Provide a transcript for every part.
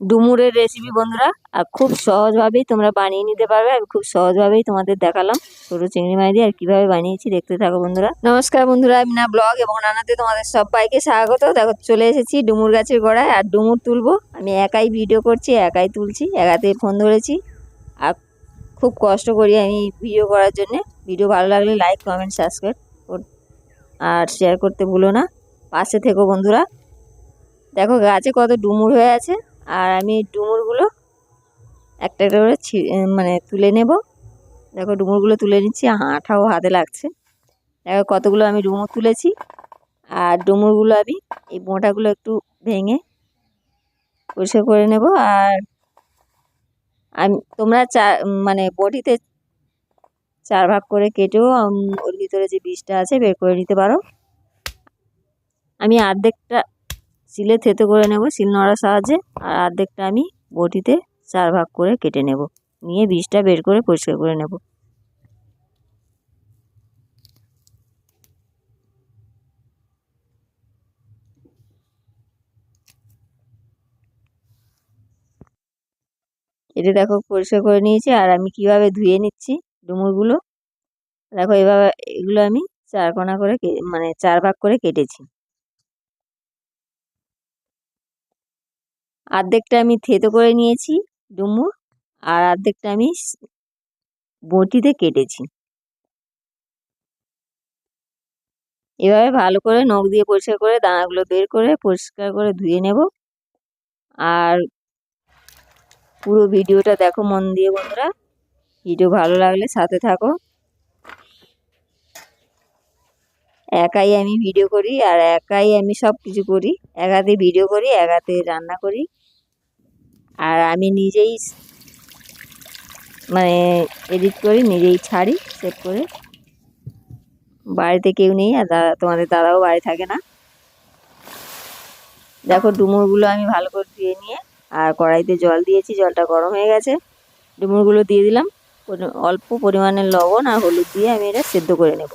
ডুমুরের রেসিপি বন্ধুরা, আর খুব সহজভাবেই তোমরা বানিয়ে নিতে পারবে, আমি খুব সহজভাবেই তোমাদের দেখালাম ছোটো চিংড়ি মাছ দিয়ে আর কীভাবে বানিয়েছি, দেখতে থাকো বন্ধুরা। নমস্কার বন্ধুরা, আমি না ব্লগ এবং রান্নাতে তোমাদের সবাইকে স্বাগত। দেখো, চলে এসেছি ডুমুর গাছের গোড়ায়, আর ডুমুর তুলবো। আমি একাই ভিডিও করছি, একাই তুলছি, একাতে ফোন ধরেছি। আর খুব কষ্ট করি আমি ভিডিও করার জন্যে। ভিডিও ভালো লাগলে লাইক কমেন্ট সাবস্ক্রাইব আর শেয়ার করতে ভুলো না। পাশে থেকো বন্ধুরা। দেখো, গাছে কত ডুমুর হয়ে আছে। আর আমি ডুমুরগুলো একটা একটা করে মানে তুলে নেব। দেখো ডুমুরগুলো তুলে নিচ্ছি আঠাও হাতে লাগছে। দেখো কতগুলো আমি ডুমুর তুলেছি। আর ডুমুরগুলো আমি এই বোঁটাগুলো একটু ভেঙে পরিষ্কার করে নেব। আর আমি, তোমরা চার মানে বটিতে চার ভাগ করে কেটেও ওর ভিতরে যে বীজটা আছে বের করে নিতে পারো। আমি অর্ধেকটা শিলে থেতো করে নেব, শিল নোড়ার সাহায্যে, আর অর্ধেকটা আমি বটিতে চার ভাগ করে কেটে নেব। নিয়ে বীজটা বের করে পরিষ্কার করে নেব। এটা দেখো, পরিষ্কার করে নিয়েছি, আর আমি কীভাবে ধুয়ে নিচ্ছি ডুমুরগুলো? দেখো, এভাবে এগুলো আমি চার কোনা করে মানে চার ভাগ করে কেটেছি। অর্ধেকটা আমি থেতো করে নিয়েছি ডুমুর আর অর্ধেকটা আমি বটিতে কেটেছি। এভাবে ভালো করে নখ দিয়ে পরিষ্কার করে দানাগুলো বের করে পরিষ্কার করে ধুয়ে নেব। আর পুরো ভিডিওটা দেখো মন দিয়ে বন্ধুরা। ভিডিও ভালো লাগলে সাথে থাকো। একাই আমি ভিডিও করি আর একাই আমি সব কিছু করি। এক হাতে ভিডিও করি এক হাতে রান্না করি। আর আমি নিজেই মানে এডিট করি, নিজেই ছাড়ি সেভ করে। বাড়িতে কেউ নেই আর দাদা তোমাদের দাদাও বাড়ি থাকে না। দেখো ডুমুরগুলো আমি ভালো করে ধুয়ে নিয়ে আর কড়াইতে জল দিয়েছি, জলটা গরম হয়ে গেছে। ডুমুরগুলো দিয়ে দিলাম। অল্প পরিমাণে লবণ আর হলুদ দিয়ে আমি এটা সেদ্ধ করে নেব।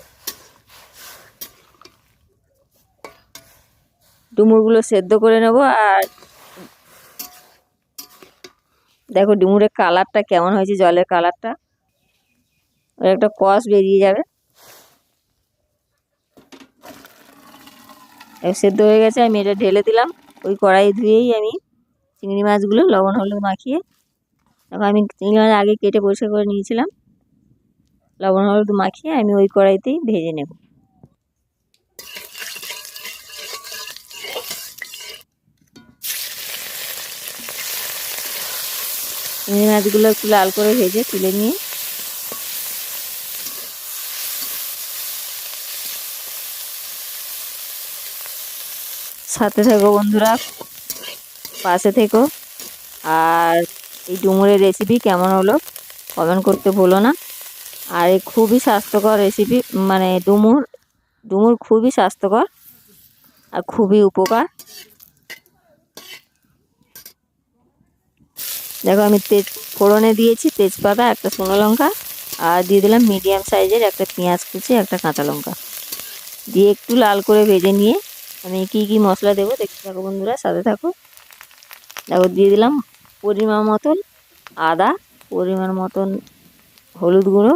ডুমুরগুলো সেদ্ধ করে নেব আর দেখো ডুমুরের কালারটা কেমন হয়েছে, জলের কালারটা। ওর একটা কস বেরিয়ে যাবে। সেদ্ধ হয়ে গেছে, আমি এটা ঢেলে দিলাম। ওই কড়াই ধুয়েই আমি চিংড়ি মাছগুলো লবণ হলুদ মাখিয়ে দেখো আমি চিংড়ি মাছ আগে কেটে পরিষ্কার করে নিয়েছিলাম। লবণ হলুদ মাখিয়ে আমি ওই কড়াইতেই ভেজে নেব। চিংড়ি মাছগুলো একটু লাল করে ভেজে তুলে নিয়ে। সাথে থেকো বন্ধুরা, পাশে থেকো। আর এই ডুমুরের রেসিপি কেমন হলো কমেন্ট করতে ভুলো না। আর এই খুবই স্বাস্থ্যকর রেসিপি মানে ডুমুর ডুমুর খুবই স্বাস্থ্যকর আর খুবই উপকার। দেখো আমি তেজ ফোড়নে দিয়েছি তেজপাতা, একটা শুকনো লঙ্কা, আর দিয়ে দিলাম মিডিয়াম সাইজের একটা পেঁয়াজ কুচি, একটা কাঁচা লঙ্কা। দিয়ে একটু লাল করে ভেজে নিয়ে আমি কী কী মশলা দেবো দেখতে থাকো বন্ধুরা, সাথে থাকো। দেখো দিয়ে দিলাম পরিমাণ মতন আদা, পরিমাণ মতন হলুদ গুঁড়ো,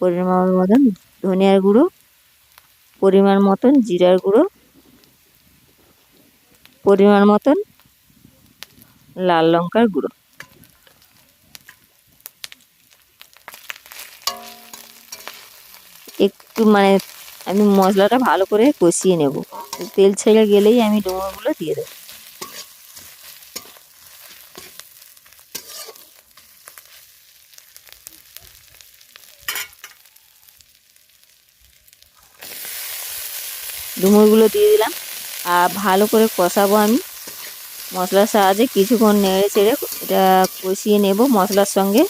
পরিমাণ মতন ধনিয়ার গুঁড়ো, পরিমাণ মতন জিরার গুঁড়ো, পরিমাণ মতন লাল লঙ্কার গুঁড়ো। একটু মানে আমি মশলাটা ভালো করে কষিয়ে নেব। তেল ছেড়ে গেলেই আমি ডুমোগুলো দিয়ে দেবো। ডুমুরগুলো দিয়ে দিলাম। আর ভালো করে কষাবো আমি। মশলার সাহায্যে কিছুক্ষণ নেড়ে চেড়ে এটা কষিয়ে নেব মশলার সঙ্গে।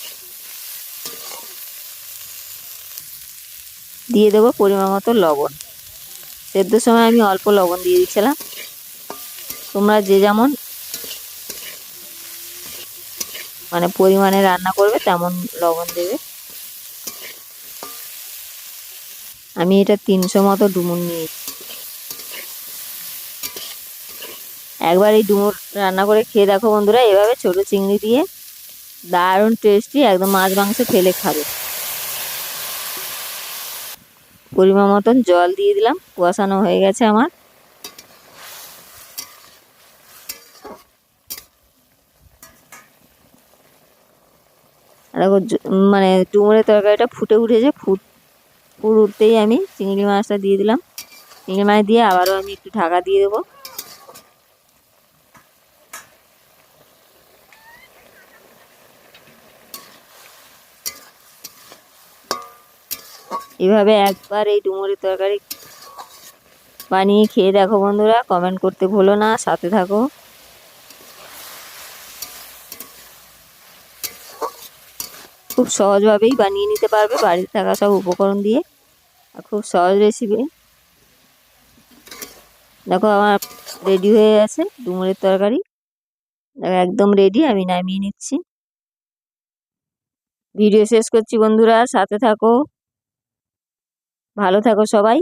দিয়ে দেবো পরিমাণ মতো লবণ। সেদ্ধর সময় আমি অল্প লবণ দিয়ে দিচ্ছিলাম। তোমরা যে যেমন মানে পরিমাণে রান্না করবে তেমন লবণ দেবে। আমি এটা তিনশো মতো ডুমুর নিয়েছি। একবার এই ডুমুর রান্না করে খেয়ে দেখো বন্ধুরা, এভাবে ছোট চিংড়ি দিয়ে দারুণ টেস্টি একদম মাছ মাংস ফেলে খাবে। পরিমাণ মতন জল দিয়ে দিলাম কুয়াশানো হয়ে গেছে আমার। দেখো মানে ডুমুরের তরকারিটা ফুটে উঠেছে, ফুট ফুট উঠতেই আমি চিংড়ি মাছটা দিয়ে দিলাম। চিংড়ি মাছ দিয়ে আবারও আমি একটু ঢাকা দিয়ে দেবো। এভাবে একবার এই ডুমুরের তরকারি বানিয়ে খেয়ে দেখো বন্ধুরা কমেন্ট করতে ভুলো না, সাথে থাকো। খুব সহজভাবেই বানিয়ে নিতে পারবে, বাড়িতে থাকা সব উপকরণ দিয়ে, আর খুব সহজ রেসিপি দেখো আমার রেডি হয়ে গেছে ডুমুরের তরকারি। দেখো একদম রেডি আমি নামিয়ে নিচ্ছি। ভিডিও শেষ করছি বন্ধুরা, সাথে থাকো। ভালো থাকো সবাই।